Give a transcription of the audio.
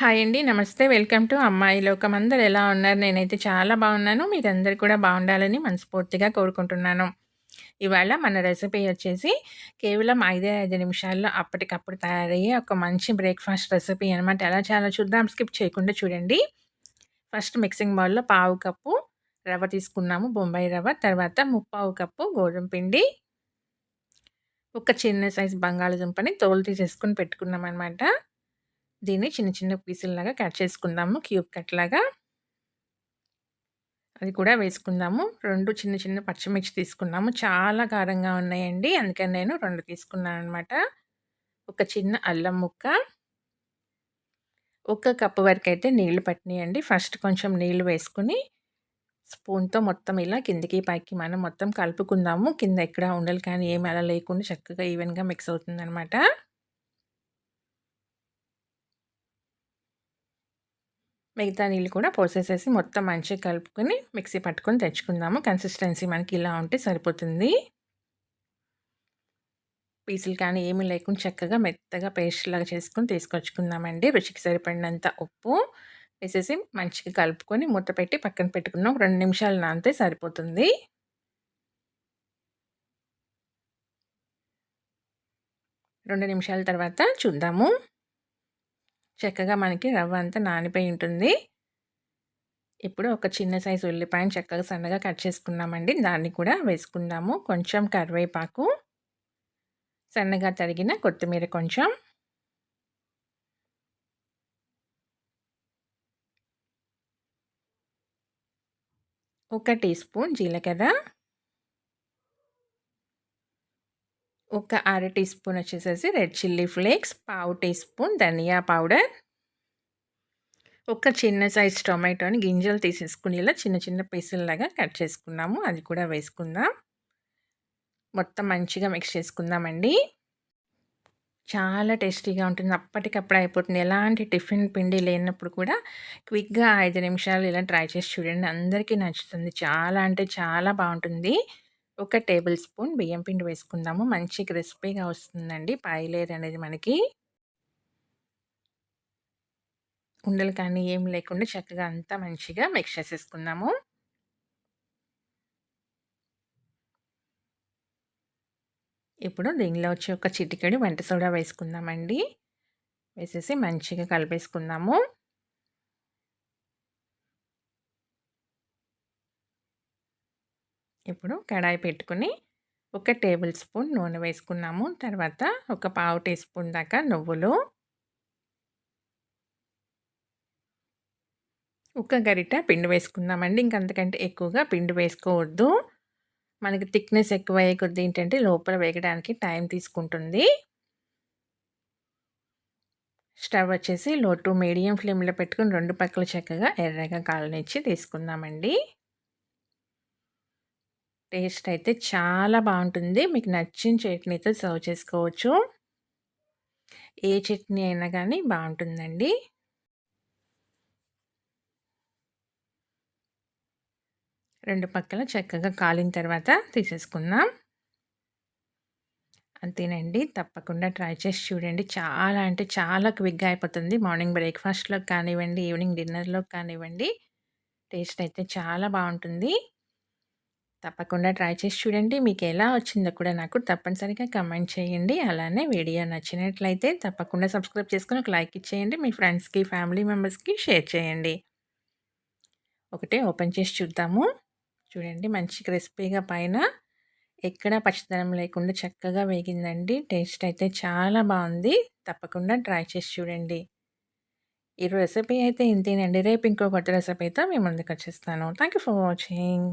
Hi అండి. నమస్తే. Welcome to అమ్మాయి లోకం. అందరు ఎలా ఉన్నారు? నేనైతే చాలా బాగున్నాను. మీరందరూ కూడా బాగుండాలని మనస్ఫూర్తిగా కోరుకుంటున్నాను. ఇవాళ మన రెసిపీ వచ్చేసి కేవలం ఐదే ఐదు నిమిషాల్లో అప్పటికప్పుడు తయారయ్యే ఒక మంచి బ్రేక్‌ఫాస్ట్ రెసిపీ అనమాట. ఎలా చాలా చూద్దాం. స్కిప్ చేయకుండా చూడండి. ఫస్ట్ మిక్సింగ్ బౌల్‌లో పావు కప్పు రవ్వ తీసుకున్నాము. బొంబాయి రవ్వ. తర్వాత ముప్పావు కప్పు గోధుమ పిండి. ఒక చిన్న సైజు బంగాళదుంపని తోలు తీసేసుకొని పెట్టుకున్నామనమాట. దీన్ని చిన్న చిన్న పీసుల్లాగా కట్ చేసుకుందాము. క్యూబ్ కట్ లాగా. అది కూడా వేసుకుందాము. రెండు చిన్న చిన్న పచ్చిమిర్చి తీసుకున్నాము. చాలా కారంగా ఉన్నాయండి. అందుకని నేను రెండు తీసుకున్నాను అనమాట ఒక చిన్న అల్లం ముక్క. ఒక కప్పు అయితే నీళ్ళు పట్టినాయండి. ఫస్ట్ కొంచెం నీళ్ళు వేసుకుని స్పూన్‌తో మొత్తం ఇలా కిందకి పైకి మనం మొత్తం కలుపుకుందాము. కింద ఎక్కడ ఉండలు కానీ ఏమి అలా లేకుండా చక్కగా ఈవెన్‌గా మిక్స్ అవుతుందనమాట. మిగతా నీళ్ళు కూడా పోసేసేసి మొత్తం మంచిగా కలుపుకొని మిక్సీ పట్టుకొని తెచ్చుకుందాము. కన్సిస్టెన్సీ మనకి ఇలా ఉంటే సరిపోతుంది. పీసులు కానీ ఏమీ లేకుండా చక్కగా మెత్తగా పేస్ట్‌లాగా చేసుకొని తీసుకొచ్చుకుందామండి. రుచికి సరిపడినంత ఉప్పు వేసేసి మంచిగా కలుపుకొని మూత పెట్టి పక్కన పెట్టుకున్నాం రెండు నిమిషాలు నానితే సరిపోతుంది. రెండు నిమిషాల తర్వాత చూద్దాము. చక్కగా మనకి రవ్వ అంతా నానిపోయి ఉంటుంది. ఇప్పుడు ఒక చిన్న సైజు ఉల్లిపాయను చక్కగా సన్నగా కట్ చేసుకున్నామండి. దాన్ని కూడా వేసుకుందాము. కొంచెం కరివేపాకు. సన్నగా తరిగిన కొత్తిమీర కొంచెం. ఒక టీ స్పూన్ జీలకర్ర. ఒక అర టీ స్పూన్ వచ్చేసేసి రెడ్ చిల్లీ ఫ్లేక్స్. పావు టీ స్పూన్ ధనియా పౌడర్. ఒక చిన్న సైజ్ టొమాటోని గింజలు తీసేసుకుని ఇలా చిన్న చిన్న పీసుల్లాగా కట్ చేసుకున్నాము. అది కూడా వేసుకుందాం. మొత్తం మంచిగా మిక్స్ చేసుకుందామండి. చాలా టేస్టీగా ఉంటుంది. అప్పటికప్పుడు అయిపోతుంది. ఎలాంటి టిఫిన్ పిండి లేనప్పుడు కూడా క్విక్‌గా ఐదు నిమిషాలు ఇలా ట్రై చేసి చూడండి. అందరికీ నచ్చుతుంది. చాలా అంటే చాలా బాగుంటుంది ఒక టేబుల్ స్పూన్ బియ్యం పిండి వేసుకుందాము. మంచి క్రిస్పీగా వస్తుందండి పాయలేరు అనేది మనకి. ఉండలు కానీ ఏం లేకుండా చక్కగా అంతా మంచిగా మిక్స్ చేసేసుకుందాము. ఇప్పుడు దీనిలో వచ్చి ఒక చిటికెడు వంట సోడా వేసుకుందామండి. వేసేసి మంచిగా కలిపేసుకుందాము. ఇప్పుడు కడాయి పెట్టుకొని ఒక టేబుల్ స్పూన్ నూనె వేసుకున్నాము. తర్వాత ఒక పావు టీ స్పూన్ దాకా నువ్వులు. ఒక గరిట పిండి వేసుకుందామండి. ఇంక అంతకంటే ఎక్కువగా పిండి వేసుకోవద్దు. మనకి థిక్‌నెస్ ఎక్కువయ్యే కొద్ది ఏంటంటే లోపల వేగడానికి టైం తీసుకుంటుంది. స్టవ్ వచ్చేసి లో టు మీడియం ఫ్లేమ్‌లో పెట్టుకొని రెండు పక్కల చక్కగా ఎర్రగా కాలనిచ్చి తీసుకుందామండి. టేస్ట్ అయితే చాలా బాగుంటుంది మీకు నచ్చిన చట్నీతో సర్వ్ చేసుకోవచ్చు. ఏ చట్నీ అయినా కానీ బాగుంటుందండి రెండు పక్కల చక్కగా కాలిన తర్వాత తీసేసుకుందాం. అంతేనండి. తప్పకుండా ట్రై చేసి చూడండి. చాలా అంటే చాలా క్విక్‌గా అయిపోతుంది. మార్నింగ్ బ్రేక్‌ఫాస్ట్‌లోకి కానివ్వండి, ఈవినింగ్ డిన్నర్‌లోకి కానివ్వండి. టేస్ట్ అయితే చాలా బాగుంటుంది తప్పకుండా ట్రై చేసి చూడండి. మీకు ఎలా వచ్చిందో కూడా నాకు తప్పనిసరిగా కమెంట్ చేయండి. అలానే వీడియో నచ్చినట్లయితే తప్పకుండా సబ్స్క్రైబ్ చేసుకొని ఒక లైక్ ఇచ్చేయండి. మీ ఫ్రెండ్స్‌కి, ఫ్యామిలీ మెంబర్స్‌కి షేర్ చేయండి. ఒకటే ఓపెన్ చేసి చూద్దాము. చూడండి మంచి క్రిస్పీగా పైన ఎక్కడ పచ్చదనం లేకుండా చక్కగా వేగిందండి. టేస్ట్ అయితే చాలా బాగుంది తప్పకుండా ట్రై చేసి చూడండి. ఈ రెసిపీ అయితే ఇంతేనండి. రేపు ఇంకో కొత్త రెసిపీతో మేము ముందుకు వచ్చేస్తాను థ్యాంక్ యూ ఫర్ వాచింగ్.